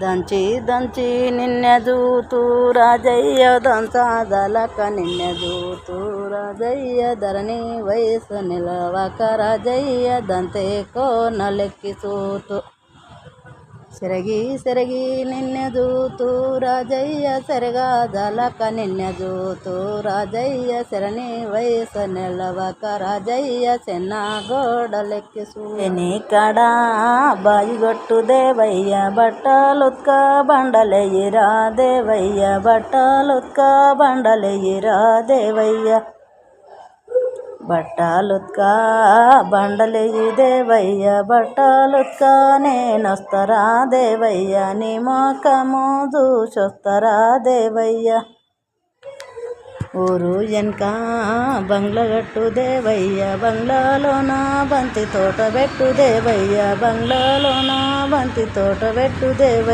దంచి దంచి నిన్నె జూతూ రాజయ్య దంచాదలక నిన్నె జూతూ రాజయ్య ధరణి వయసు నిలవక రాజయ్య దంతే కోనలెక్కి చూతూ. సెరగి సెరగి నిన్నె జూతూ రాజయ్య సెరగాదలక నిన్నె జూతూ రాజయ్య శరణి వయసు నిలవక రాజయ్య చిన్న గోడలెక్కి సూని కడా బాయిగొట్టు దేవయ్య బట్టలుత్క బండలెయ్యిరా దేవయ్య బట్టలుత్క బండలేయి దేవయ్య బట్టలుత్క నేనొస్తరా దేవయ్య నీ మోకము చూసొస్తరా దేవయ్య ఊరు వెనక బంగ్లగట్టు దేవయ్య బంగ్లాలోన బంతి తోట పెట్టు దేవయ్య బంగ్లాలోన బంతి తోట పెట్టు దేవయ్య